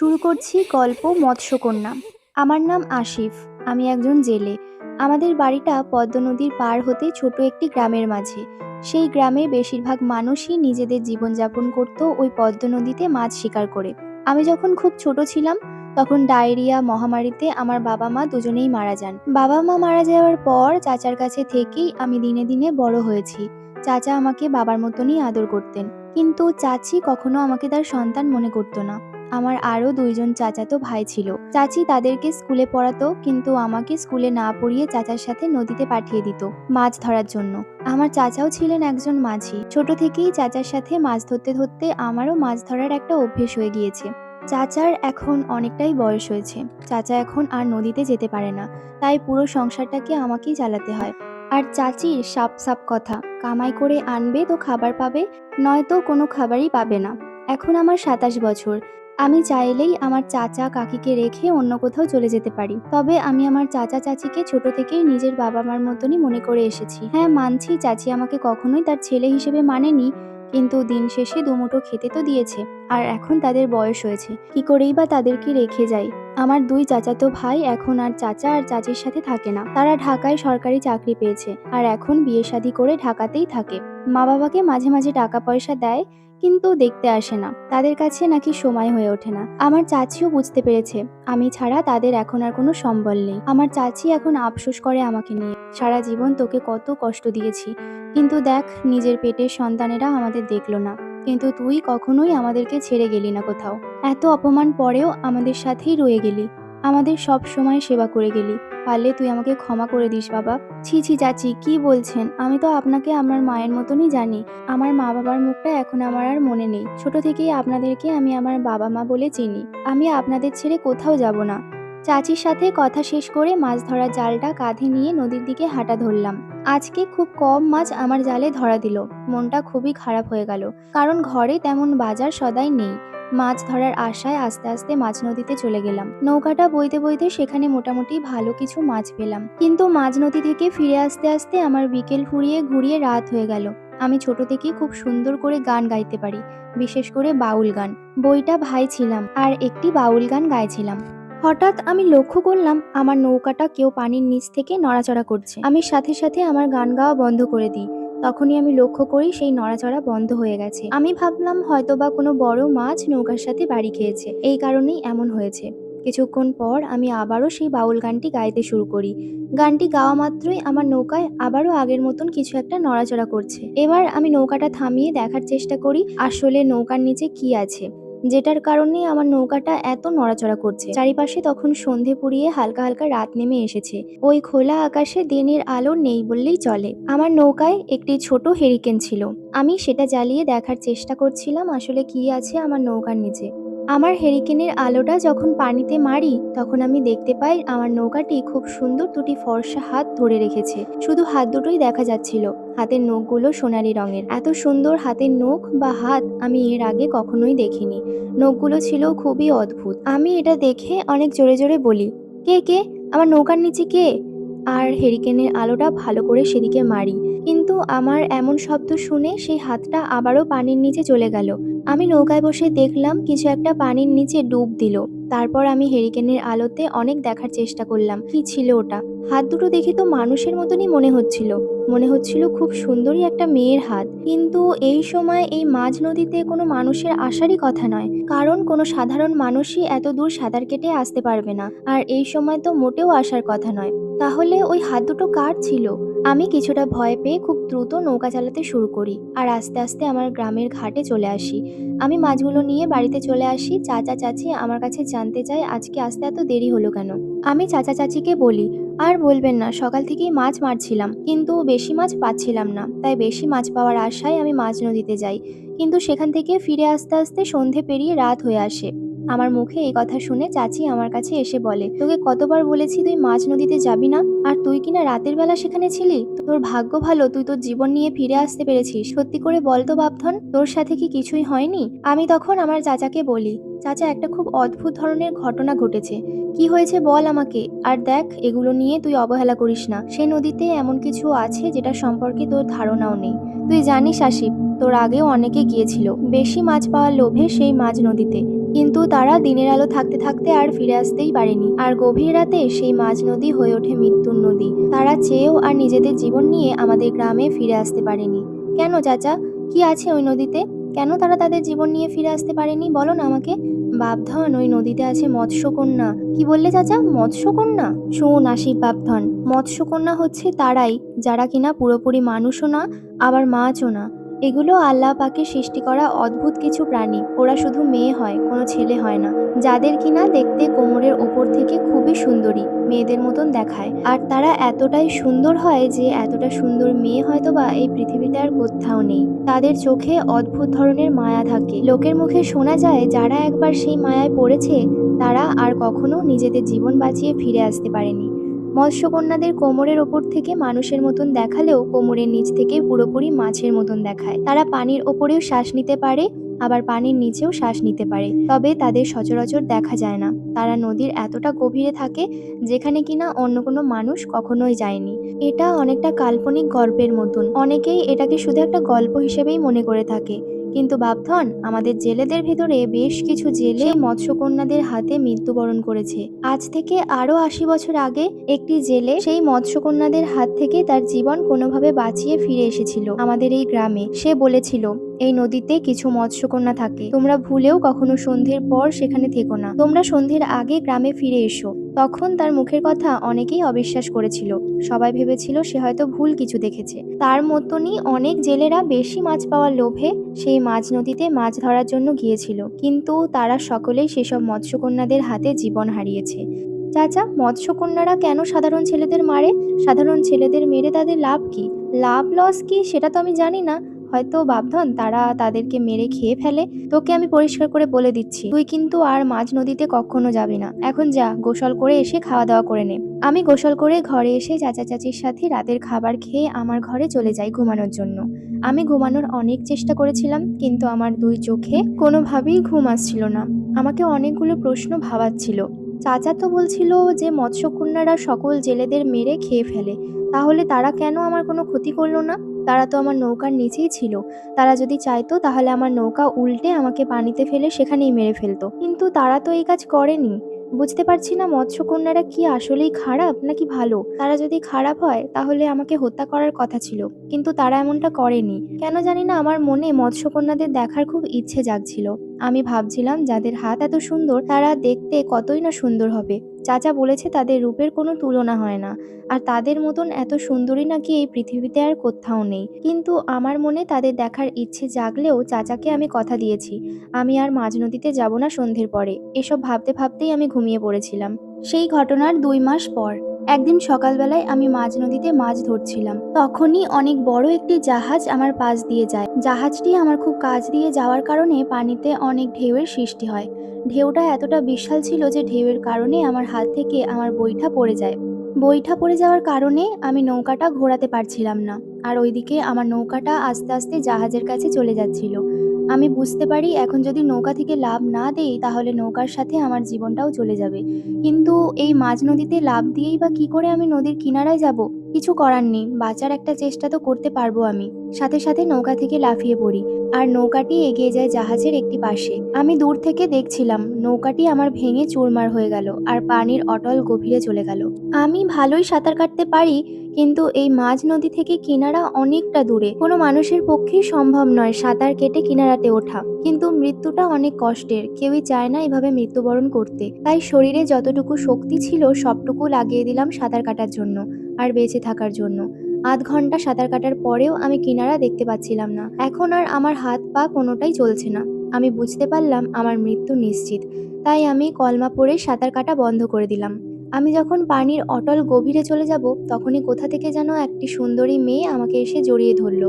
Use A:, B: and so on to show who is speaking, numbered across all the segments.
A: শুরু করছি গল্প মৎস্যকন্যা। আমার নাম আশিফ, আমি একজন জেলে। আমাদের বাড়িটা পদ্ম নদীর পার হতে ছোট একটি গ্রামের মাঝে। সেই গ্রামে বেশিরভাগ মানুষই নিজেদের জীবনযাপন করত ওই পদ্ম নদীতে মাছ শিকার করে। আমি যখন খুব ছোট ছিলাম, তখন ডায়রিয়া, মহামারীতে আমার বাবা মা দুজনেই মারা যান। বাবা মা মারা যাওয়ার পর চাচার কাছে থেকেই আমি দিনে দিনে বড় হয়েছি। চাচা আমাকে বাবার মতনই আদর করতেন। কিন্তু চাচি কখনো আমাকে তার সন্তান মনে করতো না। আমার আরও দুইজন চাচাতো ভাই ছিল। চাচি তাদেরকে স্কুলে পড়াতো, কিন্তু আমাকে স্কুলে না পড়িয়ে চাচার সাথে নদীতে পাঠিয়ে দিত মাছ ধরার জন্য। আমার চাচাও ছিলেন একজন মাঝি। ছোট থেকেই চাচার সাথে মাছ ধরতে ধরতে আমারও মাছ ধরার একটা অভ্যেস হয়ে গিয়েছে। চাচার এখন অনেকটাই বয়স হয়েছে। চাচা এখন আর নদীতে যেতে পারে না। তাই পুরো সংসারটাকে আমাকেই চালাতে হয়। আর চাচির সাপ সাপ কথা। কামাই করে আনবে তো খাবার পাবে, নয়তো কোনো খাবারই পাবে না। এখন আমার সাতাশ বছর। আমি চাইলেই আমার চাচা কাকিকে রেখে অন্য কোথাও চলে যেতে পারি। তবে আমি আমার চাচা চাচিকে ছোট থেকেই নিজের বাবা মার মতনই মনে করে এসেছি। হ্যাঁ মানছি চাচি আমাকে কখনোই তার ছেলে হিসেবে মানেনি, কিন্তু দিন শেষে দুমুঠো খেতে তো দিয়েছে, আর এখন তাদের বয়স হয়েছে। কি করেই বা তাদেরকে রেখে যাই? আমার দুই চাচাতো ভাই এখন আর চাচা আর চাচির সাথে থাকে না। তারা ঢাকায় সরকারি চাকরি পেয়েছে, আর এখন বিয়ে শাদী করে ঢাকাতেই থাকে। মা বাবাকে মাঝে মাঝে টাকা পয়সা দেয় কিন্তু দেখতে আসে না। তাদের কাছে নাকি সময় হয়ে ওঠে না। আমার চাচিও বুঝতে পেরেছে। আমি ছাড়া তাদের এখন আর কোনো সম্বল নেই। আমার চাচি এখন আফসোস করে আমাকে নিয়ে। সারা জীবন তোকে কত কষ্ট দিয়েছি। কিন্তু দেখ, নিজের পেটের সন্তানেরা আমাদের দেখল না। কিন্তু তুই কখনোই আমাদেরকে ছেড়ে গেলি না কোথাও। এত অপমান পরেও আমাদের সাথেই রয়ে গেলি। আমাদের সব সময় সেবা করে গেলি। পারলে তুই আমাকে ক্ষমা করে দিস, বাবা। ছি ছি চাচি কি বলছেন? আমি তো আপনাকে আমার মায়ের মতনই জানি। আমার মা বাবার মুখটা এখন আমার আর মনে নেই। ছোট থেকেই আপনাদেরকে আমি আমার বাবা মা বলে চিনি। আমি আপনাদের ছেড়ে কোথাও যাব না। চাচির সাথে কথা শেষ করে মাছ ধরার জালটা কাঁধে নিয়ে নদীর দিকে হাঁটা ধরলাম। আজকে খুব কম মাছ আমার জালে ধরা দিল। মনটা খুবই খারাপ হয়ে গেল। কারণ ঘরে তেমন বাজার সদাই নেই। মাছ ধরার আশায় আস্তে আস্তে মাছ নদীতে চলে গেলাম। নৌকাটা বইতে বইতে সেখানে মোটামুটি ভালো কিছু মাছ পেলাম। কিন্তু মাঝ নদী থেকে ফিরে আসতে আসতে আমার বিকেল ফুরিয়ে ঘুরিয়ে রাত হয়ে গেল। আমি ছোট থেকেই খুব সুন্দর করে গান গাইতে পারি, বিশেষ করে বাউল গান। বইটা ভাই ছিলাম আর একটি বাউল গান গাইছিলাম। হঠাৎ আমি লক্ষ্য করলাম আমার নৌকাটা কেউ পানির নিচ থেকে নড়াচড়া করছে। আমি সাথে সাথে আমার গান গাওয়া বন্ধ করে দিই। তখনই আমি লক্ষ্য করি সেই নড়াচড়া বন্ধ হয়ে গেছে। আমি ভাবলাম হয়তো বা কোনো বড় মাছ নৌকার সাথে বাড়ি খেয়েছে। এই কারণেই এমন হয়েছে। কিছুক্ষণ পর আমি আবারও সেই বাউল গানটি গাইতে শুরু করি। গানটি গাওয়া মাত্রই আমার নৌকায় আবারও আগের মতন কিছু একটা নড়াচড়া করছে। এবার আমি নৌকাটা থামিয়ে দেখার চেষ্টা করি আসলে নৌকার নিচে কি আছে। যেটার কারণে আমার নৌকাটা এত নড়াচড়া করছে। চারিপাশে তখন সন্ধে পুড়িয়ে হালকা হালকা রাত নেমে এসেছে। ওই খোলা আকাশে দিনের আলো নেই বললেই চলে। আমার নৌকায় একটি ছোট হেরিকেন ছিল। আমি সেটা জ্বালিয়ে দেখার চেষ্টা করছিলাম আসলে কি আছে আমার নৌকার নিচে। আমার হেরিকেনের আলোটা যখন পানিতে মারি, তখন আমি দেখতে পাই আমার নৌকাটি খুব সুন্দর দুটি ফর্সা হাত ধরে রেখেছে। শুধু হাত দুটোই দেখা যাচ্ছিল, হাতের নখগুলো সোনালি রঙের। এত সুন্দর হাতের নখ বা হাত আমি এর আগে কখনোই দেখিনি। নখগুলো ছিল খুবই অদ্ভুত। আমি এটা দেখে অনেক জোরে জোরে বলি, কে কে? আমার নৌকার নিচে কে? আর হেরিকেনের আলোটা ভালো করে সেদিকে মারি। কিন্তু আমার এমন শব্দ শুনে সেই হাতটা আবারও পানির নিচে চলে গেল। আমি নৌকায় বসে দেখলাম কিছু একটা পানির নিচে ডুব দিল। তারপর আমি হেরিকেনের আলোতে অনেক দেখার চেষ্টা করলাম, কি ছিল ওটা? হাত দুটো দেখে তো মানুষের মতনই মনে হচ্ছিল। মনে হচ্ছিল খুব সুন্দরী একটা মেয়ের হাত। কিন্তু এই সময় এই মাঝ নদীতে কোনো মানুষের আসারই কথা নয়। কারণ কোনো সাধারণ মানুষই এত দূর সাঁতার কেটে আসতে পারবে না। আর এই সময় তো মোটেও আসার কথা নয়। তাহলে ওই হাত দুটো কার ছিল? আমি কিছুটা ভয় পেয়ে খুব দ্রুত নৌকা চালাতে শুরু করি আর আস্তে আস্তে আমার গ্রামের ঘাটে চলে আসি। আমি মাছগুলো নিয়ে বাড়িতে চলে আসি। চাচা চাচি আমার কাছে জানতে চায় আজকে আসতে এত দেরি হলো কেন? আমি চাচা চাচিকে বলি আর বলবেন না, সকাল থেকেই মাছ মারছিলাম, কিন্তু বেশি মাছ পাচ্ছিলাম না। তাই বেশি মাছ পাওয়ার আশায় আমি মাছ নদীতে যাই, কিন্তু সেখান থেকে ফিরে আসতে আসতে সন্ধে পেরিয়ে রাত হয়ে আসে। আমার মুখে এই কথা শুনে চাচি আমার কাছে এসে বলে, তোকে কতবার বলেছি তুই মাছ নদীতে যাবি না? আর তুই কিনা রাতের বেলা সেখানে ছিলি? তোর ভাগ্য ভালো, তুই তোর জীবন নিয়ে ফিরে আসতে পেরেছিস। সত্যি করে বল তো বাপধন, তোর সাথে কি কিছুই হয়নি? আমি তখন আমার চাচাকে বলি, চাচা, একটা খুব অদ্ভুত ধরনের ঘটনা ঘটেছে। কি হয়েছে বল আমাকে? আর দেখ, এগুলো নিয়ে তুই অবহেলা করিস না। সে নদীতে এমন কিছু আছে যেটা সম্পর্কে তোর ধারণাও নেই। তুই জানিস আশিপ, তোর আগেও অনেকে গিয়েছিল। বেশি মাছ পাওয়ার লোভে সেই মাঝ নদীতে। কিন্তু তারা দিনের আলো থাকতে থাকতে আর ফিরে আসতেই পারেনি। আর গভীর রাতে সেই মাঝ নদী হয়ে ওঠে মৃত্যুর নদী। তারা চেয়েও আর নিজেদের জীবন নিয়ে আমাদের গ্রামে ফিরে আসতে পারেনি। কেন, চাচা? কি আছে ওই নদীতে? কেন তারা তাদের জীবন নিয়ে ফিরে আসতে পারেনি? বলো না আমাকে। বাপধন, ওই নদীতে আছে মৎস্যকন্যা। কি বললে চাচা? মৎস্যকন্যা? শোন আসিফ বাপধন, মৎস্যকন্যা হচ্ছে তারাই, যারা কিনা পুরোপুরি মানুষও না, আবার মাছও না। এগুলো আল্লাহ পাকে সৃষ্টি করা অদ্ভুত কিছু প্রাণী। ওরা শুধু মেয়ে হয়, কোনো ছেলে হয় না। যাদের কিনা দেখতে কোমরের ওপর থেকে খুবই সুন্দরী, মেয়েদের মতন দেখায়। আর তারা এতটাই সুন্দর হয় যে, এতটা সুন্দর মেয়ে হয়তো বা এই পৃথিবীতে আর কোথাও নেই। তাদের চোখে অদ্ভুত ধরনের মায়া থাকে। লোকের মুখে শোনা যায়, যারা একবার সেই মায়ায় পড়েছে, তারা আর কখনো নিজেদের জীবন বাঁচিয়ে ফিরে আসতে পারেনি। মৎস্যকন্যাদের কোমরের ওপর থেকে মানুষের মতন দেখালেও কোমরের নিচ থেকে পুরোপুরি মাছের মতন দেখায়। তারা পানির ওপরেও শ্বাস নিতে পারে, আবার পানির নিচেও শ্বাস নিতে পারে। তবে তাদের সচরাচর দেখা যায় না। তারা নদীর এতটা গভীরে থাকে, যেখানে কিনা অন্য কোনো মানুষ কখনোই যায়নি। এটা অনেকটা কাল্পনিক গল্পের মতন। অনেকেই এটাকে শুধু একটা গল্প হিসেবেই মনে করে থাকে। কিন্তু বাপধন আমাদের জেলেদের ভেতরে বেশ কিছু জেলে মৎস্যকন্যাদের হাতে মৃত্যুবরণ করেছে। আজ থেকে আরও আশি বছর আগে একটি জেলে সেই মৎস্যকন্যাদের হাত থেকে তার জীবন কোনোভাবে বাঁচিয়ে ফিরে এসেছিল। আমাদের এই গ্রামে সে বলেছিল এই নদীতে কিছু মৎস্যকন্যা থাকে। তোমরা ভুলেও কখনো সন্ধ্যের পর সেখানে থেকো না। তোমরা সন্ধ্যের আগে গ্রামে ফিরে এসো। তখন তার মুখের কথা অনেকেই অবিশ্বাস করেছিল। সবাই ভেবেছিল সে হয়তো ভুল কিছু দেখেছে। তার মতনই অনেক জেলেরা বেশি মাছ পাওয়ার লোভে সেই মাছ নদীতে মাছ ধরার জন্য গিয়েছিল। কিন্তু তারা সকলেই সেসব মৎস্যকন্যাদের হাতে জীবন হারিয়েছে। চাচা, মৎস্যকন্যারা কেন সাধারণ ছেলেদের মারে? সাধারণ ছেলেদের মেরে তাদের লাভ কি? লাভ লস কি? সেটা তো আমি জানি না। হয়তো বাপধন, তারা তাদেরকে মেরে খেয়ে ফেলে। তোকে আমি পরিষ্কার করে বলে দিচ্ছি, তুই কিন্তু আর মাঝ নদীতে কখনো যাবি না। এখন যা, গোসল করে এসে খাওয়া দাওয়া করে নে। আমি গোসল করে ঘরে এসে চাচা চাচির সাথে রাতের খাবার খেয়ে আমার ঘরে চলে যাই ঘুমানোর জন্য। আমি ঘুমানোর অনেক চেষ্টা করেছিলাম, কিন্তু আমার দুই চোখে কোনোভাবেই ঘুম আসছিল না। আমাকে অনেকগুলো প্রশ্ন ভাবাচ্ছিল। চাচা তো বলছিল যে মৎস্যকন্যারা সকল জেলেদের মেরে খেয়ে ফেলে। তাহলে তারা কেন আমার কোনো ক্ষতি করল না? তারা তো আমার নৌকার নিচেই ছিল। তারা যদি চাইতো, তাহলে আমার নৌকা উল্টে আমাকে পানিতে ফেলে সেখানেই মেরে ফেলতো। কিন্তু তারা তো এই কাজ করেনি। বুঝতে পারছি না মৎস্যকন্যারা কি আসলেই খারাপ নাকি ভালো? তারা যদি খারাপ হয়, তাহলে আমাকে হত্যা করার কথা ছিল। কিন্তু তারা এমনটা করেনি। কেন জানি না আমার মনে মৎস্যকন্যাদের দেখার খুব ইচ্ছে জাগছিল। আমি ভাবছিলাম, যাদের হাত এত সুন্দর, তারা দেখতে কতই না সুন্দর হবে। চাচা বলেছে, তাদের রূপের কোনো তুলনা হয় না। আর তাদের মতন এত সুন্দরী নাকি এই পৃথিবীতে আর কোথাও নেই। কিন্তু আমার মনে তাদের দেখার ইচ্ছে জাগলেও চাচাকে আমি কথা দিয়েছি। আমি আর মাঝ নদীতে যাব না সন্ধ্যের পরে। এসব ভাবতে ভাবতেই আমি ঘুমিয়ে পড়েছিলাম। সেই ঘটনার দুই মাস পর। একদিন সকালবেলায় আমি মাঝ নদীতে মাছ ধরছিলাম। তখনই অনেক বড় একটি জাহাজ আমার পাশ দিয়ে যায়। জাহাজটি আমার খুব কাছ দিয়ে যাওয়ার কারণে পানিতে অনেক ঢেউয়ের সৃষ্টি হয়। ঢেউটা এতটা বিশাল ছিল যে ঢেউয়ের কারণে আমার হাত থেকে আমার বইটা পড়ে যায়। বইটা পড়ে যাওয়ার কারণে আমি নৌকাটা ঘোরাতে পারছিলাম না। আর ওইদিকে আমার নৌকাটা আস্তে আস্তে জাহাজের কাছে চলে যাচ্ছিল। আমি বুঝতে পারি এখন যদি নৌকা থেকে লাভ না দেই, তাহলে নৌকার সাথে আমার জীবনটাও চলে যাবে। কিন্তু এই মাঝ নদীতে লাভ দিয়েই বা কি করে আমি নদীর কিনারায় যাব? কিছু করার নেই, বাঁচার একটা চেষ্টা তো করতে পারব আমি। সাথে সাথে নৌকা থেকে লাফিয়ে পড়ি, আর নৌকাটি এগিয়ে যায় জাহাজের একটি পাশে। আমি দূর থেকে দেখছিলাম, নৌকাটি আমার ভেঙে চুরমার হয়ে গেল, আর পানির অটল গভীরে চলে গেল। আমি ভালোই সাঁতার কাটতে পারি, কিন্তু এই মাঝ নদী থেকে কিনারা অনেকটা দূরে। কোনো মানুষের পক্ষেই সম্ভব নয় সাঁতার কেটে কিনারাতে ওঠা। কিন্তু মৃত্যুটা অনেক কষ্টের, কেউই চায় না এভাবে মৃত্যুবরণ করতে। তাই শরীরে যতটুকু শক্তি ছিল, সবটুকু লাগিয়ে দিলাম সাঁতার কাটার জন্য। আর বেঁচে থাকার জন্য। আধ ঘণ্টা সাঁতার কাটার পরেও আমি কিনারা দেখতে পাচ্ছিলাম না। এখন আর আমার হাত পা কোনোটাই চলছে না। আমি বুঝতে পারলাম আমার মৃত্যু নিশ্চিত। তাই আমি কলমা পড়ে সাঁতার কাটা বন্ধ করে দিলাম। আমি যখন পানির অটল গভীরে চলে যাব, তখনই কোথা থেকে যেন একটি সুন্দরী মেয়ে আমাকে এসে জড়িয়ে ধরলো।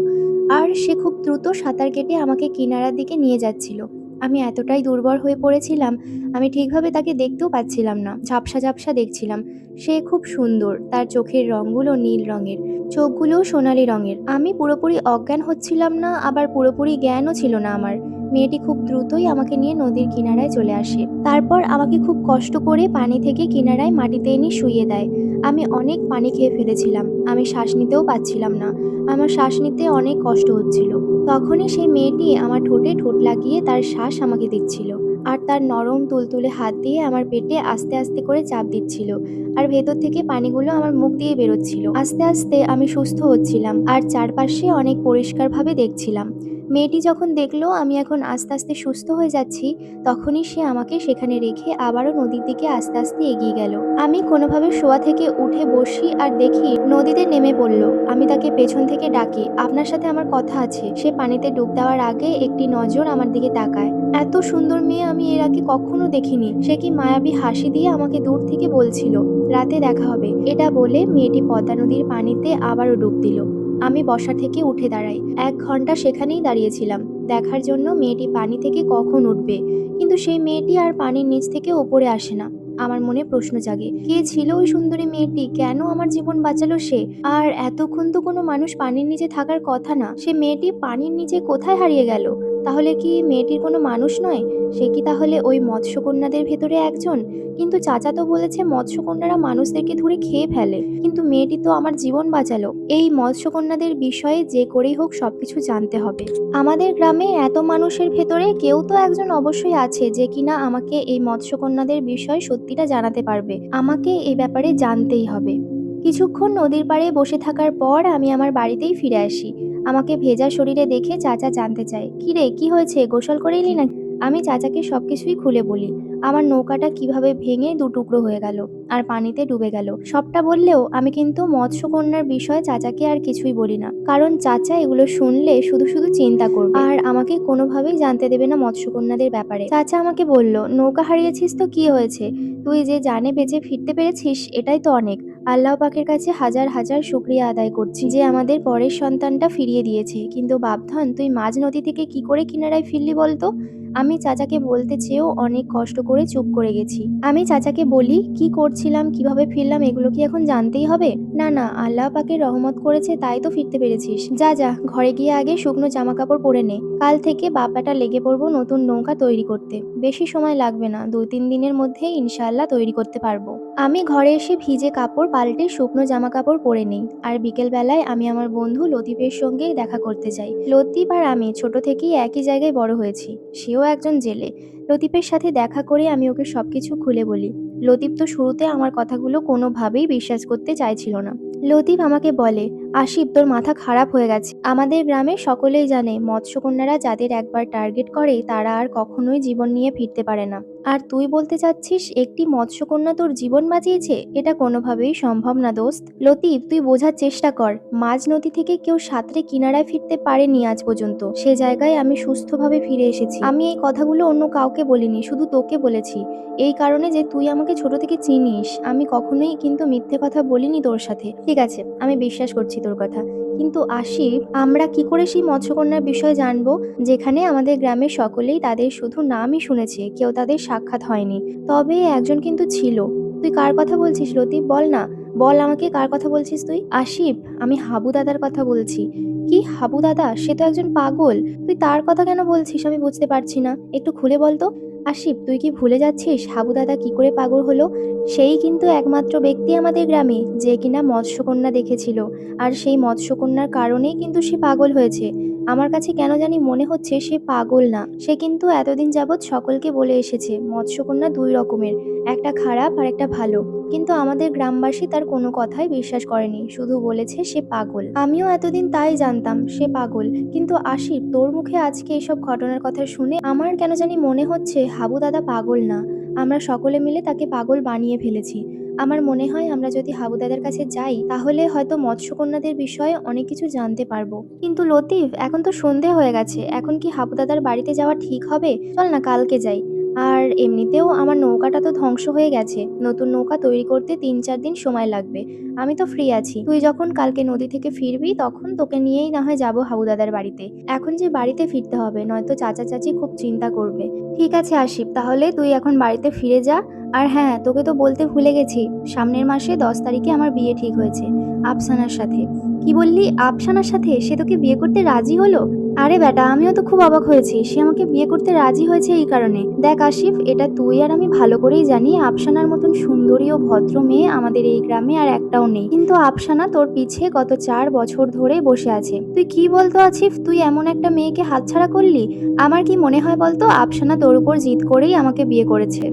A: আর সে খুব দ্রুত সাঁতার কেটে আমাকে কিনারার দিকে নিয়ে যাচ্ছিল। আমি এতটাই দুর্বল হয়ে পড়েছিলাম, আমি ঠিকভাবে তাকে দেখতেও পাচ্ছিলাম না। ঝাপসা ঝাপসা দেখছিলাম। সে খুব সুন্দর, তার চোখের রঙগুলো নীল রঙের, চোখগুলোও সোনালি রঙের। আমি পুরোপুরি অজ্ঞান হচ্ছিলাম না, আবার পুরোপুরি জ্ঞানও ছিল না আমার। মেয়েটি খুব দ্রুতই আমাকে নিয়ে নদীর কিনারায় চলে আসে। তারপর আমাকে খুব কষ্ট করে পানি থেকে কিনারায় মাটিতে এনে শুয়ে দেয়। আমি অনেক পানি খেয়ে ফেলেছিলাম। আমি শ্বাস নিতেও পাচ্ছিলাম না। আমার শ্বাস নিতে অনেক কষ্ট হচ্ছিল। তখনই সেই মেয়েটি আমার ঠোঁটে ঠোঁট লাগিয়ে তার শ্বাস আমাকে দিচ্ছিল। আর তার নরম তুলতুলে হাত দিয়ে আমার পেটে আস্তে আস্তে করে চাপ দিচ্ছিল। আর ভেতর থেকে পানিগুলো আমার মুখ দিয়ে বেরোচ্ছিল। আস্তে আস্তে আমি সুস্থ হচ্ছিলাম আর চারপাশে অনেক পরিষ্কারভাবে দেখছিলাম। মেয়েটি যখন দেখল আমি এখন আস্তে আস্তে সুস্থ হয়ে যাচ্ছি, তখনই সে আমাকে সেখানে রেখে আবারও নদীর দিকে আস্তে আস্তে এগিয়ে গেল। আমি কোনোভাবে শোয়া থেকে উঠে বসি আর দেখি নদীতে নেমে পড়ল। আমি তাকে পেছন থেকে ডাকি, আপনার সাথে আমার কথা আছে। সে পানিতে ডুব দেওয়ার আগে একটি নজর আমার দিকে তাকায়। এত সুন্দর মেয়ে আমি এর আগে কখনো দেখিনি। সে কি মায়াবী হাসি দিয়ে আমাকে দূর থেকে বলছিল, রাতে দেখা হবে। এটা বলে মেয়েটি পদ্মা নদীর পানিতে আবারও ডুব দিল। আমি বসা থেকে উঠে দাঁড়াই। এক ঘণ্টা সেখানেই দাঁড়িয়েছিলাম। দেখার জন্য মেয়েটি পানি থেকে কখন উঠবে? কিন্তু সেই মেয়েটি আর পানির নিচ থেকে ওপরে আসে না। আমার মনে প্রশ্ন জাগে, কে ছিল ওই সুন্দরী মেয়েটি? কেন আমার জীবন বাঁচালো সে? আর এতক্ষণ তো কোনো মানুষ পানির নিচে থাকার কথা না। সে মেয়েটি পানির নিচে কোথায় হারিয়ে গেল? তাহলে কি মেয়েটির কোনো মানুষ নয়? সে কি তাহলে ওই মৎস্যকন্যাদের ভেতরে একজন? কিন্তু চাচা তো বলেছে মৎস্যকন্যারা মানুষদেরকে ধরে খেয়ে ফেলে। কিন্তু মেয়েটি তো আমার জীবন বাঁচালো। এই মৎস্যকন্যাদের বিষয়ে যে করেই হোক সবকিছু জানতে হবে। আমাদের গ্রামে এত মানুষের ভেতরে কেউ তো একজন অবশ্যই আছে যে কিনা আমাকে এই মৎস্যকন্যাদের বিষয়ে সত্যিটা জানাতে পারবে। আমাকে এই ব্যাপারে জানতেই হবে। কিছুক্ষণ নদীর পাড়ে বসে থাকার পর আমি আমার বাড়িতেই ফিরে আসি। আমাকে ভেজা শরীরে দেখে চাচা জানতে চায় কি রে কি হয়েছে? গোসল করে এলি না আমি চাচাকে সবকিছুই খুলে বলি, আমার নৌকাটা কীভাবে ভেঙে দু টুকরো হয়ে গেল আর পানিতে ডুবে গেল? সবটা বললেও আমি কিন্তু মৎস্যকন্যার বিষয়ে চাচাকে আর কিছুই বলি না, কারণ চাচা এগুলো শুনলে শুধু শুধু চিন্তা করবে। আর আমাকে কোনোভাবেই জানতে দেবে না মৎস্যকন্যাদের ব্যাপারে। চাচা আমাকে বলল, নৌকা হারিয়েছিস তো কি হয়েছে? তুই যে জানে বেঁচে ফিরতে পেরেছিস, এটাই তো অনেক। আল্লাহ পাকের কাছে হাজার হাজার শুক্রিয়া আদায় করছি যে আমাদের পরের সন্তানটা ফিরিয়ে দিয়েছে। কিন্তু বাপধন, তুই মাঝ নদী থেকে কি করে কিনারায় ফিরলি বলতো? আমি চাচাকে বলতে চেয়েও অনেক কষ্ট করে চুপ করে গেছি। আমি চাচাকে বলি, কি করছিলাম, কীভাবে ফিরলাম, এগুলো কি এখন জানতেই হবে? না না, আল্লাহ পাকে রহমত করেছে, তাই তো ফিরতে পেরেছিস। যা যা, ঘরে গিয়ে আগে শুকনো জামা কাপড় পরে নে। কাল থেকে বাপাটা লেগে পড়ব নতুন নৌকা তৈরি করতে। বেশি সময় লাগবে না, দুই, তিন দিনের মধ্যে ইনশাআল্লাহ তৈরি করতে পারব। আমি ঘরে এসে ভিজে কাপড় পাল্টে শুকনো জামা কাপড় পরে নেই। আর বিকেল বেলায় আমি আমার বন্ধু লতিফের সঙ্গে দেখা করতে যাই। লতিফ আর আমি ছোট থেকেই একই জায়গায় বড় হয়েছি। সেও একজন জেলে। লতিফের সাথে দেখা করে আমি ওকে সব কিছু খুলে বলি। লতিফ তো শুরুতে আমার কথাগুলো কোনোভাবেই বিশ্বাস করতে চাইছিল না। লতিফ আমাকে বলে আশিফ, তোর মাথা খারাপ হয়ে গেছে। আমাদের গ্রামে সকলেই জানে, মৎস্যকন্যারা যাদের একবার টার্গেট করে, তারা আর কখনোই জীবন নিয়ে ফিরতে পারে না। আর তুই বলতে চাচ্ছিস, একটি মৎস্যকন্যা তোর জীবন বাঁচিয়েছে? এটা কোনোভাবেই সম্ভব না, দোস্ত। লতিফ, তুই বোঝার চেষ্টা কর। মাঝ নদী থেকে কেউ সাঁতরে কিনারায় ফিরতে পারেনি আজ পর্যন্ত। সে জায়গায় আমি সুস্থভাবে ফিরে এসেছি। আমি এই কথাগুলো অন্য কাউকে বলিনি, শুধু তোকে বলেছি। এই কারণে যে তুই আমাকে ছোট থেকে চিনিস, আমি কখনোই কিন্তু মিথ্যে কথা বলিনি তোর সাথে। ঠিক আছে, আমি বিশ্বাস করছি তোর কথা। কিন্তু আশিফ আমরা কি করে সেই মৎস্যকন্যার বিষয়ে জানব? যেখানে আমাদের গ্রামের সকলেই তাদের শুধু নামই শুনেছে, কেউ তাদের সাক্ষাৎ হয়নি। তবে একজন কিন্তু ছিল। তুই কার কথা বলছিস লতিফ বল না। বল আমাকে কার কথা বলছিস তুই? আসিফ আমি হাবু দাদার কথা বলছি। কি হাবু দাদা? সে তো একজন পাগল। তুই তার কথা কেন বলছিস আমি বুঝতে পারছি না। একটু খুলে বল তো আশিফ তুই কি ভুলে যাচ্ছিস হাবু দাদা কি করে পাগল হলো? সেই কিন্তু একমাত্র ব্যক্তি আমাদের গ্রামে, যে কিনা মৎস্যকন্যা দেখেছিল। আর সেই মৎস্যকন্যার কারণেই কিন্তু সে পাগল হয়েছে। আমার কাছে কেন জানি মনে হচ্ছে সে পাগল না। সে কিন্তু এতদিন যাবৎ সকলকে বলে এসেছে, মৎস্যকন্যা দুই রকমের, একটা খারাপ আর একটা ভালো। কিন্তু আমাদের গ্রামবাসী তার কোনো কথাই বিশ্বাস করেনি, শুধু বলেছে সে পাগল। আমিও এতদিন তাই জানতাম, সে পাগল। কিন্তু আশিফ তোর মুখে আজকে এসব ঘটনার কথা শুনে আমার কেন জানি মনে হচ্ছে হাবু দাদা পাগল না। আমরা সকলে মিলে তাকে পাগল বানিয়ে ফেলেছি। আমার মনে হয় আমরা যদি হাবু দাদার কাছে যাই, তাহলে হয়তো মৎস্যকন্যাদের বিষয়ে অনেক কিছু জানতে পারব। কিন্তু লতিফ, এখন তো সন্ধে হয়ে গেছে। এখন কি হাবু দাদার বাড়িতে যাওয়া ঠিক হবে? চল না, কালকে যাই। আর এমনিতেও আমার নৌকাটা তো ধ্বংস হয়ে গেছে। নতুন নৌকা তৈরি করতে তিন চার দিন সময় লাগবে। আমি তো ফ্রি আছি। তুই যখন কালকে নদী থেকে ফিরবি, তখন তোকে নিয়েই না হয় যাব হাবু দাদার বাড়িতে। এখন যে বাড়িতে ফিরতে হবে, নয়তো চাচা চাচি খুব চিন্তা করবে। ঠিক আছে আশিফ তাহলে তুই এখন বাড়িতে ফিরে যা। আর হ্যাঁ তোকে তো বলতে ভুলে গেছি, সামনের মাসে দশ তারিখে আমার বিয়ে ঠিক হয়েছে, আফসানার সাথে। কি বললি, আফসানার সাথে? সে তোকে বিয়ে করতে রাজি হলো? আরে বেটা, আমিও তো খুব অবাক হয়েছি। সে আমাকে বিয়ে করতে রাজি হয়েছে এই কারণে। দেখ আশিফ এটা তুই আর আমি ভালো করেই জানি, আফসানার মতন সুন্দরী ও ভদ্র মেয়ে আমাদের এই গ্রামে আর একটাও নেই। কিন্তু আফসানা তোর পিছে গত চার বছর ধরে বসে আছে। তুই কি বলতো আছিফ তুই এমন একটা মেয়েকে হাতছাড়া করলি? আমার কি মনে হয় বলতো, আফসানা তোর উপর জিদ করেই আমাকে বিয়ে করেছে।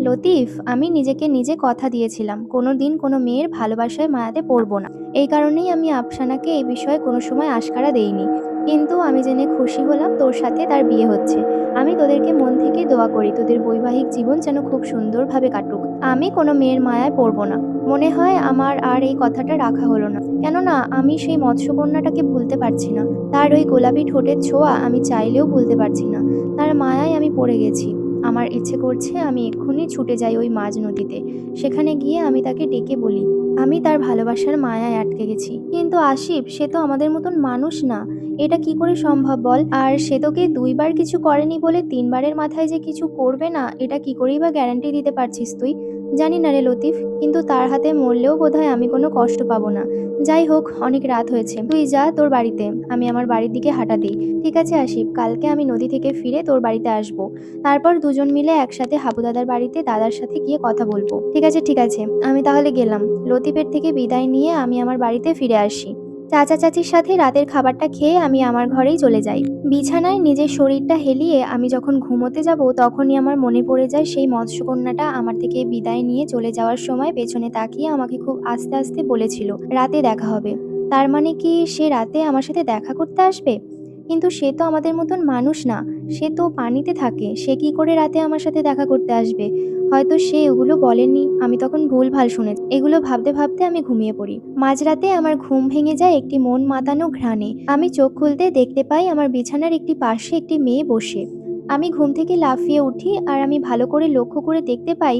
A: লতিফ, আমি নিজেকে নিজে কথা দিয়েছিলাম কোনো দিন কোনো মেয়ের ভালোবাসায় মায়াতে পড়ব না। এই কারণেই আমি আফসানাকে এই বিষয়ে কোনো সময় আশকারা দেইনি। কিন্তু আমি জেনে খুশি হলাম তোর সাথে তার বিয়ে হচ্ছে। আমি তোদেরকে মন থেকে দোয়া করি, তোদের বৈবাহিক জীবন যেন খুব সুন্দরভাবে কাটুক। আমি কোনো মেয়ের মায়ায় পড়ব না। মনে হয় আমার আর এই কথাটা রাখা হলো না। কেননা, আমি সেই মৎস্যকন্যাটাকে ভুলতে পারছি না। তার ওই গোলাপি ঠোঁটের ছোঁয়া আমি চাইলেও ভুলতে পারছি না। তার মায়ায় আমি পড়ে গেছি। আমার ইচ্ছে করছে আমি এক্ষুনি ছুটে যাই ওই মাঝ নদীতে। সেখানে গিয়ে আমি তাকে ডেকে বলি, আমি তার ভালোবাসার মায়ায় আটকে গেছি। কিন্তু আসিফ, সে তো আমাদের মতন মানুষ না। এটা কি করে সম্ভব বল? আর সে তোকে দুইবার কিছু করেনি বলে তিনবারের মাথায় যে কিছু করবে না, এটা কি করেই বা গ্যারান্টি দিতে পারছিস তুই? জানি না রে লতিফ, কিন্তু তার হাতে মরলেও বোধহয় আমি কোনো কষ্ট পাবো না। যাই হোক, অনেক রাত হয়েছে। তুই যা তোর বাড়িতে, আমি আমার বাড়ির দিকে হাঁটা দিই। ঠিক আছে আশিফ কালকে আমি নদী থেকে ফিরে তোর বাড়িতে আসব। তারপর দুজন মিলে একসাথে হাবু দাদার বাড়িতে দাদার সাথে গিয়ে কথা বলব। ঠিক আছে ঠিক আছে, আমি তাহলে গেলাম। লতিফের থেকে বিদায় নিয়ে আমি আমার বাড়িতে ফিরে আসি। চাচা চাচির সাথে রাতের খাবারটা খেয়ে আমি আমার ঘরেই চলে যাই। বিছানায় নিজের শরীরটা হেলিয়ে আমি যখন ঘুমোতে যাব, তখনই আমার মনে পড়ে যায় সেই মৎস্যকন্যাটা আমার থেকে বিদায় নিয়ে চলে যাওয়ার সময় পেছনে তাকিয়ে আমাকে খুব আস্তে আস্তে বলেছিল, রাতে দেখা হবে। তার মানে কি সে রাতে আমার সাথে দেখা করতে আসবে? কিন্তু সে তো আমাদের মতন মানুষ না, সে তো পানিতে থাকে, সে কি করে রাতে আমার সাথে দেখা করতে আসবে? হয়তো সে এগুলো বলেনি। আমি তখন ভুল ভালো শুনে এগুলো ভাবতে ভাবতে আমি ঘুমিয়ে পড়ি। মাঝরাতে আমার ঘুম ভেঙে যায় একটি মন মাতানো ঘ্রাণে। আমি চোখ খুলতে দেখতে পাই আমার বিছানার একটি পাশে একটি মেয়ে বসে। আমি ঘুম থেকে লাফিয়ে উঠি আর আমি ভালো করে লক্ষ্য করে দেখতে পাই,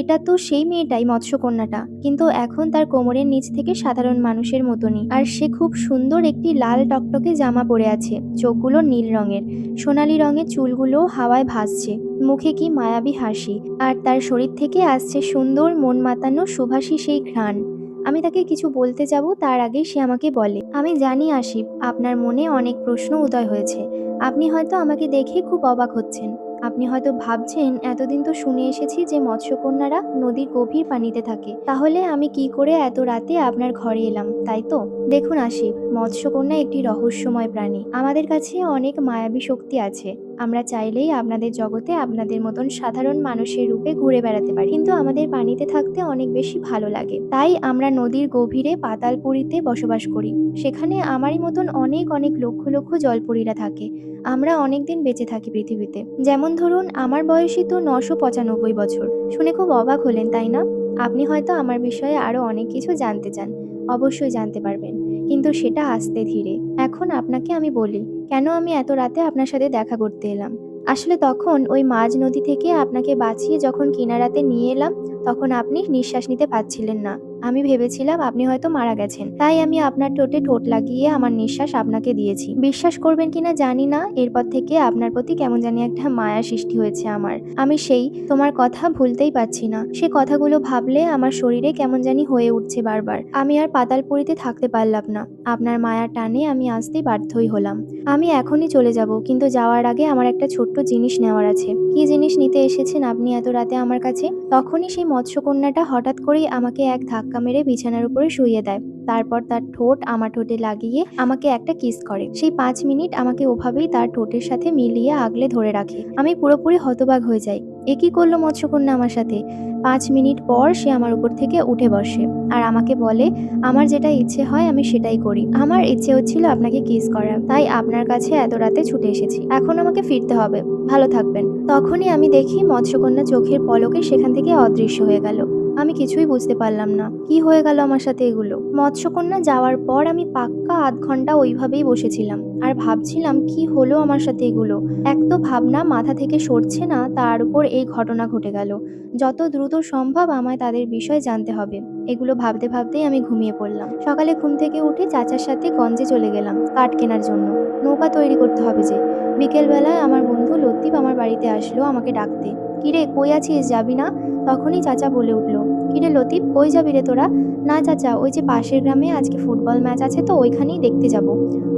A: এটা তো সেই মেয়েটাই মৎস্যকন্যাটা। কিন্তু এখন তার কোমরের নিচ থেকে সাধারণ মানুষের মতনই। আর সে খুব সুন্দর একটি লাল টকটকে জামা পরে আছে, চোখগুলো নীল রঙের। সোনালি রঙের চুলগুলো হাওয়ায় ভাসছে, মুখে কি মায়াবী হাসি। আর তার শরীর থেকে আসছে সুন্দর মন মাতানো সুভাষী সেই ঘ্রাণ। আমি তাকে কিছু বলতে যাব, তার আগেই সে আমাকে বলে, আমি জানি আশিফ আপনার মনে অনেক প্রশ্ন উদয় হয়েছে। আপনি হয়তো আমাকে দেখে খুব অবাক হচ্ছেন। আপনি হয়তো ভাবছেন, এতদিন তো শুনে এসেছি যে মৎস্যকন্যারা নদীর গভীর পানিতে থাকে। তাহলে আমি কি করে এত রাতে আপনার ঘরে এলাম, তাই তো? দেখুন আসিফ মৎস্যকন্যা একটি রহস্যময় প্রাণী। আমাদের কাছে অনেক মায়াবী শক্তি আছে। আমরা চাইলেই আপনাদের জগতে আপনাদের মতন সাধারণ মানুষের রূপে ঘুরে বেড়াতে পারি। কিন্তু আমাদের পানিতে থাকতে অনেক বেশি ভালো লাগে। তাই আমরা নদীর গভীরে পাতালপুরীতে বসবাস করি। সেখানে আমারই মতন অনেক অনেক লক্ষ লক্ষ জলপরীরা থাকে। আমরা অনেক দিন বেঁচে থাকি পৃথিবীতে। যেমন ধরুন, আমার বয়সই তো নশো পঁচানব্বই বছর। শুনে খুব অবাক হলেন, তাই না? আপনি হয়তো আমার বিষয়ে আরও অনেক কিছু জানতে চান। অবশ্যই জানতে পারবেন। কিন্তু সেটা আস্তে ধীরে। এখন আপনাকে আমি বলি, কেন আমি এত রাতে আপনার সাথে দেখা করতে এলাম? আসলে তখন ওই মাঝ নদী থেকে আপনাকে বাঁচিয়ে যখন কিনারাতে নিয়ে এলাম, তখন আপনি নিঃশ্বাস নিতে পারছিলেন না। আমি ভেবেছিলাম আপনি হয়তো মারা গেছেন। তাই আমি আপনার ঠোঁটে ঠোঁট লাগিয়ে আমার নিঃশ্বাস আপনাকে দিয়েছি। বিশ্বাস করবেন কিনা জানি না, এরপর থেকে আপনার প্রতি কেমন জানি একটা মায়া সৃষ্টি হয়েছে আমার। আমি সেই, তোমার কথা ভুলতেই পারছি না। সে কথাগুলো ভাবলে আমার শরীরে কেমন জানি হয়ে উঠছে বারবার। আমি আর পাতালপুরিতে থাকতে পারলাম না। আপনার মায়ার টানে আমি আসতে বাধ্যই হলাম। আমি এখনই চলে যাব, কিন্তু যাওয়ার আগে আমার একটা ছোট্ট জিনিস নেওয়ার আছে। কি জিনিস নিতে এসেছেন আপনি এত রাতে আমার কাছে? তখনই সেই মৎস্যকন্যাটা হঠাৎ করেই আমাকে এক ধাক্কা মেরে বিছানার উপরে শুইয়ে দেয়। তারপর তার ঠোঁট আমার ঠোঁটে লাগিয়ে আমাকে একটা কিস করে। সেই পাঁচ মিনিট আমাকে ওভাবেই তার ঠোঁটের সাথে মিলিয়ে আগলে ধরে রাখে। আমি পুরোপুরি হতবাক হয়ে যাই। এ কি করল মৎস্যকন্যা আমার সাথে? পাঁচ মিনিট পর সে আমার উপর থেকে উঠে বসে আর আমাকে বলে, আমার যেটা ইচ্ছে হয় আমি সেটাই করি। আমার ইচ্ছে হচ্ছিল আপনাকে কিস করা তাই আপনার কাছে এত রাতে ছুটে এসেছি। এখন আমাকে ফিরতে হবে। ভালো থাকবেন। তখনই আমি দেখি মৎস্যকন্যা চোখের পলকে সেখান থেকে অদৃশ্য হয়ে গেল। আমি কিছুই বুঝতে পারলাম না। কি হয়ে গেল আমার সাথে এগুলো? মৎস্যকন্যা যাওয়ার পর আমি পাক্কা আধ ঘণ্টা ওইভাবেই বসেছিলাম। আর ভাবছিলাম, কি হলো আমার সাথে এগুলো? এক তো ভাবনা মাথা থেকে সরছে না, তার উপর এই ঘটনা ঘটে গেল। যত দ্রুত সম্ভব আমায় তাদের বিষয় জানতে হবে। এগুলো ভাবতে ভাবতেই আমি ঘুমিয়ে পড়লাম। সকালে ঘুম থেকে উঠে চাচার সাথে গঞ্জে চলে গেলাম কাঠ কেনার জন্য। নৌকা তৈরি করতে হবে যে। বিকেলবেলায় আমার বন্ধু লতিফ আমার বাড়িতে আসলো আমাকে ডাকতে। কিরে, কই আছিস? যাবি না? তখনই চাচা বলে উঠল, কিরে লতিফ, কই যাবি রে তোরা? না চাচা, ওই যে পাশের গ্রামে আজকে ফুটবল ম্যাচ আছে তো, ওইখানেই দেখতে যাব।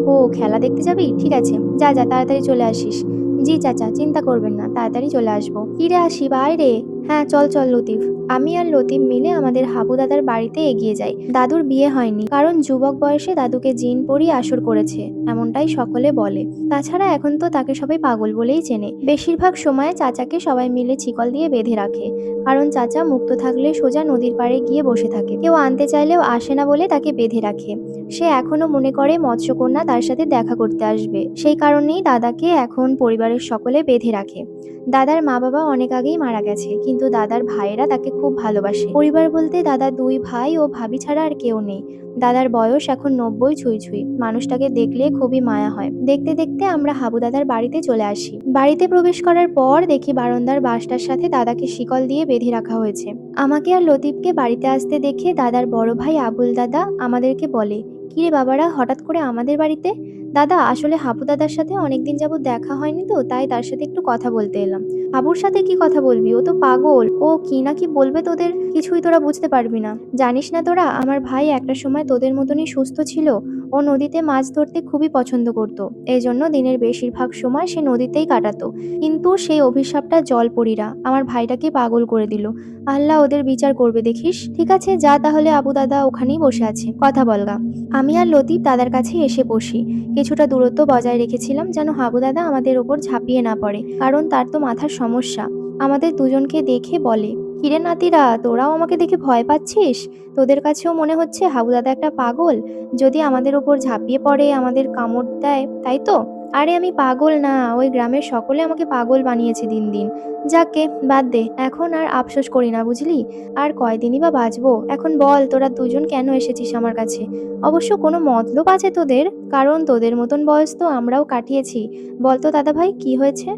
A: ও, খেলা দেখতে যাবি? ঠিক আছে, যা যা, তাড়াতাড়ি চলে আসিস। জি চাচা, চিন্তা করবেন না, তাড়াতাড়ি চলে আসব। কিরে আসি বাই রে। হ্যাঁ চল চল, লতিফ। আমি আর লতিফ মিলে আমাদের হাবু দাদার বাড়িতে এগিয়ে যাই। দাদুর বিয়ে হয়নি, কারণ যুবক বয়সে দাদুকে জিন পরি আসর করেছে, এমনটাই সকলে বলে। তাছাড়া এখন তো তাকে সবাই পাগল বলেই চেনে। বেশিরভাগ সময় চাচাকে সবাই মিলে চিকল দিয়ে বেঁধে রাখে, কারণ চাচা মুক্ত থাকলে সোজা নদীর পাড়ে গিয়ে বসে থাকে। কেউ আনতে চাইলেও আসে না বলে তাকে বেঁধে রাখে। সে এখনও মনে করে মৎস্যকন্যা তার সাথে দেখা করতে আসবে। সেই কারণেই দাদাকে এখন পরিবারের সকলে বেঁধে রাখে। দাদার মা বাবা অনেক আগেই মারা গেছে, কিন্তু দাদার ভাইয়েরা তাকে খুব ভালোবাসে। পরিবার বলতে দাদার দুই ভাই ও ভাবি ছাড়া আর কেউ নেই। দাদার বয়স এখন নব্বই ছুঁই ছুঁই। মানুষটাকে দেখলে খুবই মায়া হয়। দেখতে দেখতে আমরা হাবু দাদার বাড়িতে চলে আসি। বাড়িতে প্রবেশ করার পর দেখি বারান্দার বাসটার সাথে দাদাকে শিকল দিয়ে বেঁধে রাখা হয়েছে। আমাকে আর লতিফকে বাড়িতে আসতে দেখে দাদার বড় ভাই আবুল দাদা আমাদেরকে বলে, কিরে বাবারা, হঠাৎ করে আমাদের বাড়িতে দাদা, আসলে হাবু দাদার সাথে অনেকদিন যাবত দেখা হয়নি তো, তাই তার সাথে একটু কথা বলতে এলাম। হাবুর সাথে কি কথা বলবি? ও তো পাগল। ও কি না কি বলবে তোদের? কিছুই তোরা বুঝতে পারবি না। জানিস না তোরা, আমার ভাই একটা সময় তোদের মতনই সুস্থ ছিল। ও নদীতে মাছ ধরতে খুবই পছন্দ করত। জন্য দিনের বেশিরভাগ সময় সে নদীতেই কাটাতো। কিন্তু সেই অভিশাপটা জল জলপরীরা, আমার ভাইটাকে পাগল করে দিল। আল্লাহ ওদের বিচার করবে, দেখিস? ঠিক আছে, যা তাহলে আবু দাদা ওখানেই বসে আছে। কথা বলগা। আমি আর লতিফ দাদার কাছে এসে বসি। কিছুটা দূরত্ব বজায় রেখেছিলাম যেন হাবু দাদা আমাদের ওপর ঝাঁপিয়ে না পড়ে, কারণ তার তো মাথার সমস্যা। আমাদের দুজনকে দেখে বলে কিরে নাতিরা, তোরাও আমাকে দেখে ভয় পাচ্ছিস? তোদের কাছেও মনে হচ্ছে হাবু দাদা একটা পাগল? যদি আমাদের ওপর ঝাঁপিয়ে পড়ে, আমাদের কামড় দেয়, তাই তো? আরে আমি পাগল না, ওই গ্রামের সকলে আমাকে পাগল বানিয়েছে দিন দিন। যাকে বাদ দে, এখন আর আফসোস করি না, বুঝলি? আর কয়দিনই বা বাঁচবো? এখন বল, তোরা দুজন কেন এসেছিস আমার কাছে? অবশ্য কোনো মতলব আছে তোদের? কারণ তোদের মতন বয়স তো আমরাও কাটিয়েছি। বলতো দাদা ভাই কি হয়েছে?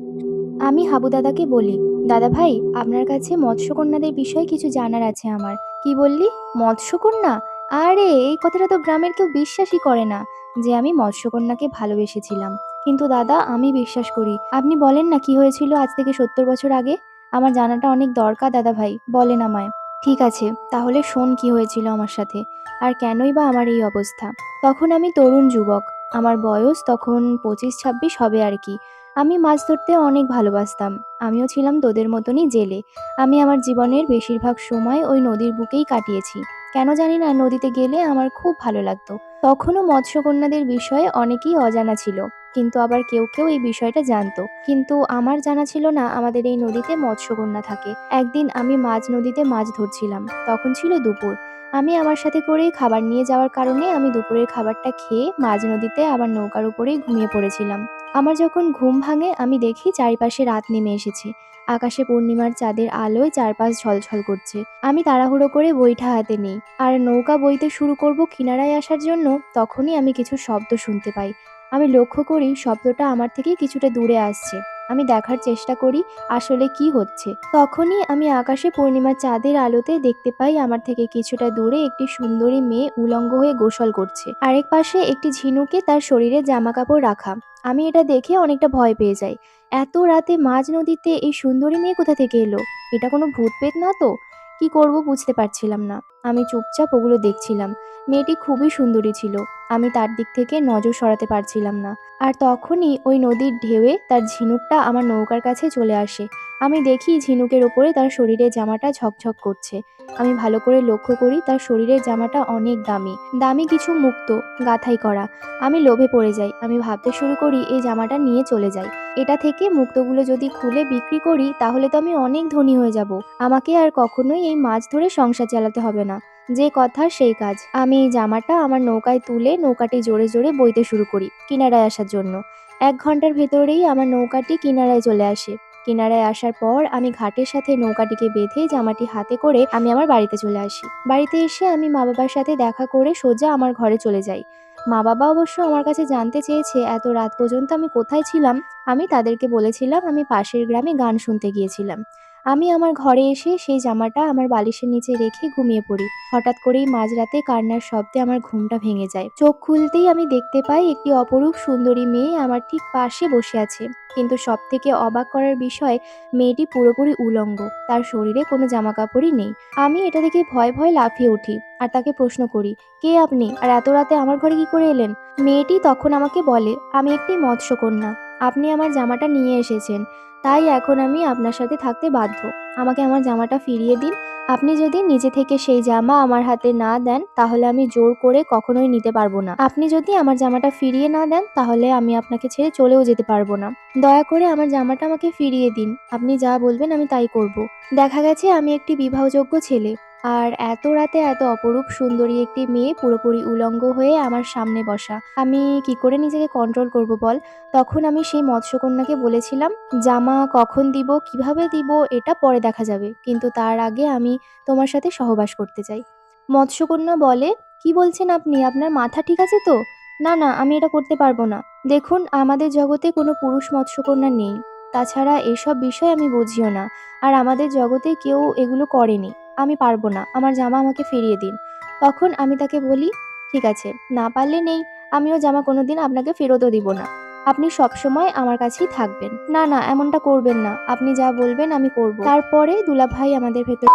A: আমি হাবু দাদাকে বলি দাদা ভাই, আপনার কাছে মৎস্যকন্যাদের বিষয়ে কিছু জানার আছে আমার। কি বললি? মৎস্যকন্যা? আরে, এই কথাটা তো গ্রামের কেউ বিশ্বাসই করে না যে আমি মৎস্যকন্যাকে ভালোবেসেছিলাম। কিন্তু দাদা, আমি বিশ্বাস করি। আপনি বলেন না কি হয়েছিল আজ থেকে সত্তর বছর আগে? আমার জানাটা অনেক দরকার দাদা ভাই, বলেন আমায়। ঠিক আছে, তাহলে শোন কি হয়েছিল আমার সাথে। আর কেনই বা আমার এই অবস্থা? তখন আমি তরুণ যুবক। আমার বয়স তখন পঁচিশ ছাব্বিশ হবে আর কি। আমি মাছ ধরতে অনেক ভালোবাসতাম। আমিও ছিলাম তোদের মতনই জেলে। আমি আমার জীবনের বেশিরভাগ সময় ওই নদীর বুকেই কাটিয়েছি। কেন জানি না, নদীতে গেলে আমার খুব ভালো লাগতো। তখনও মৎস্যকন্যাদের বিষয়ে অনেকেই অজানা ছিল, কিন্তু আবার কেউ কেউ এই বিষয়টা জানতো। কিন্তু আমার জানা ছিল না, আমাদের এই নদীতে মৎস্যকন্যা থাকে। একদিন আমি মাঝ নদীতে মাছ ধরছিলাম। তখন ছিল দুপুর। আমি আমার সাথে করেই খাবার নিয়ে যাওয়ার কারণে আমি দুপুরের খাবারটা খেয়ে মাঝ নদীতে আবার নৌকার উপরেই ঘুমিয়ে পড়েছিলাম। আমার যখন ঘুম ভাঙে, আমি দেখি চারিপাশে রাত নেমে এসেছে। আকাশে পূর্ণিমার চাঁদের আলোয় চারপাশ ঝলঝল করছে। আমি তাড়াহুড়ো করে বইটা হাতে নিই। আর নৌকা বইতে শুরু করব কিনারায় আসার জন্য, তখনই আমি কিছু শব্দ শুনতে পাই। আমি লক্ষ্য করি শব্দটা আমার থেকে কিছুটা দূরে আসছে। আমি দেখার চেষ্টা করি আসলে কি হচ্ছে। তখনই আমি আকাশে পূর্ণিমার চাঁদের আলোতে দেখতে পাই আমার থেকে কিছুটা দূরে একটি সুন্দরী মেয়ে উলঙ্গ হয়ে গোসল করছে। আরেক পাশে একটি ঝিনুকে তার শরীরে জামা কাপড় রাখা। আমি এটা দেখে অনেকটা ভয় পেয়ে যাই। এত রাতে মাঝ নদীতে এই সুন্দরী মেয়ে কোথা থেকে এলো? এটা কোনো ভূত পেত না তো? কি করব বুঝতে পারছিলাম না। আমি চুপচাপ ওগুলো দেখছিলাম। মেয়েটি খুবই সুন্দরী ছিল। আমি তার দিক থেকে নজর সরাতে পারছিলাম না। আর তখনই ওই নদীর ঢেউয়ে তার ঝিনুকটা আমার নৌকার কাছে চলে আসে। আমি দেখি ঝিনুকের ওপরে তার শরীরের জামাটা ঝকঝক করছে। আমি ভালো করে লক্ষ্য করি তার শরীরের জামাটা অনেক দামি। দামি কিছু মুক্ত, গাথাই করা। আমি লোভে পড়ে যাই। আমি ভাবতে শুরু করি এই জামাটা নিয়ে চলে যাই। এটা থেকে মুক্তগুলো যদি খুলে বিক্রি করি তাহলে তো আমি অনেক ধনী হয়ে যাব। আমাকে আর কখনোই এই মাছ ধরে সংসার চালাতে হবে না। যে কথা সেই কাজ। আমি এই জামাটা আমার নৌকায় তুলে নৌকাটি জোরে জোরে বইতে শুরু করি কিনারায় আসার জন্য। এক ঘণ্টার ভেতরেই আমার নৌকাটি কিনারায় চলে আসে। কিনারায় আসার পর আমি ঘাটের সাথে নৌকাটিকে বেঁধে জামাটি হাতে করে আমি আমার বাড়িতে চলে আসি। বাড়িতে এসে আমি মা বাবার সাথে দেখা করে সোজা আমার ঘরে চলে যাই। মা বাবা অবশ্য আমার কাছে জানতে চেয়েছে, এত রাত পর্যন্ত আমি কোথায় ছিলাম? আমি তাদেরকে বলেছিলাম, আমি পাশের গ্রামে গান শুনতে গিয়েছিলাম। আমি আমার ঘরে এসে সেই জামাটা আমার বালিশের নিচে রেখে ঘুমিয়ে পড়ি। হঠাৎ করেই মাঝরাতে কান্নার শব্দে আমার ঘুমটা ভেঙে যায়। চোখ খুলতেই আমি দেখতে পাই একটি অপরূপ সুন্দরী মেয়ে আমার ঠিক পাশে বসে আছে। কিন্তু সব থেকে অবাক করার বিষয়, মেয়েটি পুরোপুরি উলঙ্গ। তার শরীরে কোনো জামা কাপড়ই নেই। আমি এটা দেখে ভয় ভয় লাফিয়ে উঠি আর তাকে প্রশ্ন করি, কে আপনি? আর এত রাতে আমার ঘরে কি করে এলেন? মেয়েটি তখন আমাকে বলে, আমি একটি মৎস্যকন্যা। আপনি আমার জামাটা নিয়ে এসেছেন। তাই এখন আমি আপনার সাথে থাকতে বাধ্য। আমাকে আমার জামাটা ফিরিয়ে দিন। আপনি যদি নিজে থেকে সেই জামা আমার হাতে না দেন, তাহলে আমি জোর করে কখনোই নিতে পারব না। আপনি যদি আমার জামাটা ফিরিয়ে না দেন, তাহলে আমি আপনাকে ছেড়ে চলেও যেতে পারব না। দয়া করে আমার জামাটা আমাকে ফিরিয়ে দিন। আপনি যা বলবেন আমি তাই করব। দেখা গেছে আমি একটি বিবাহযোগ্য ছেলে। আর এত রাতে এত অপরূপ সুন্দরী একটি মেয়ে পুরোপুরি উলঙ্গ হয়ে আমার সামনে বসা। আমি কি করে নিজেকে কন্ট্রোল করব বল? তখন আমি সেই মৎস্যকন্যাকে বলেছিলাম, জামা কখন দিব, কীভাবে দিব, এটা পরে দেখা যাবে। কিন্তু তার আগে আমি তোমার সাথে সহবাস করতে চাই। মৎস্যকন্যা বলে, কি বলছেন আপনি? আপনার মাথা ঠিক আছে তো? না না, আমি এটা করতে পারব না। দেখুন, আমাদের জগতে কোনো পুরুষ মৎস্যকন্যা নেই। তাছাড়া এসব বিষয় আমি বুঝিও না। আর আমাদের জগতে কেউ এগুলো করেনি। আমি পারব না, আমার জামা আমাকে ফিরিয়ে দিন। তখন আমি তাকে বলি, ঠিক আছে, না পারলে নেই, আমিও জামা কোনোদিন আপনাকে ফেরতও দিব না। আপনি সবসময় আমার কাছেই থাকবেন। না না, এমনটা করবেন না। আপনি যা বলবেন আমি করব। তারপরে দুলাভাই আমাদের ভেতর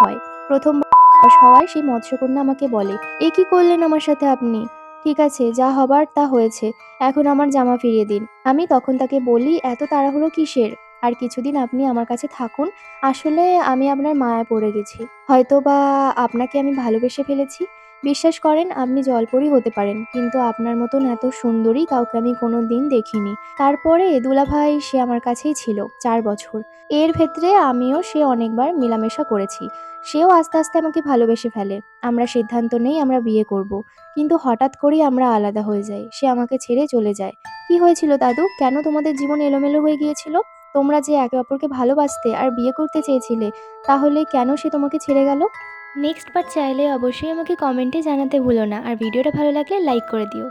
A: হয়। প্রথম হওয়ায় সেই মৎস্যকন্যা আমাকে বলে, এ কি করলেন আমার সাথে আপনি? ঠিক আছে, যা হবার তা হয়েছে, এখন আমার জামা ফিরিয়ে দিন। আমি তখন তাকে বলি, এত তাড়াহুড়ো কিসের? আর কিছুদিন আপনি আমার কাছে থাকুন, আসলে আমি আপনার মায়ায় পড়ে গেছি। হয়তো বা আপনাকে আমি ভালোবেসে ফেলেছি। বিশ্বাস করেন, আপনি জলপরি হতে পারেন, কিন্তু আপনার মতন এত সুন্দরী কাউকে আমি কোনো দিন দেখিনি। তারপরে দুলাভাই সে আমার কাছেই ছিল, চার বছর। এর ক্ষেত্রে আমিও সে অনেকবার মেলামেশা করেছি। সেও আস্তে আস্তে আমাকে ভালোবেসে ফেলে। আমরা সিদ্ধান্ত নেই আমরা বিয়ে করব। কিন্তু হঠাৎ করেই আমরা আলাদা হয়ে যাই। সে আমাকে ছেড়ে চলে যায়। কি হয়েছিল দাদু? কেন তোমাদের জীবন এলোমেলো হয়ে গিয়েছিল? তোমরা যে একে অপরকে ভালোবাসতে আর বিয়ে করতে চেয়েছিলে, তাহলে কেন সে তোমাকে ছেড়ে গেল? নেক্সট বার চাইলে অবশ্যই আমাকে কমেন্টে জানাতে ভুলো না। আর ভিডিওটা ভালো লাগলে লাইক করে দিও।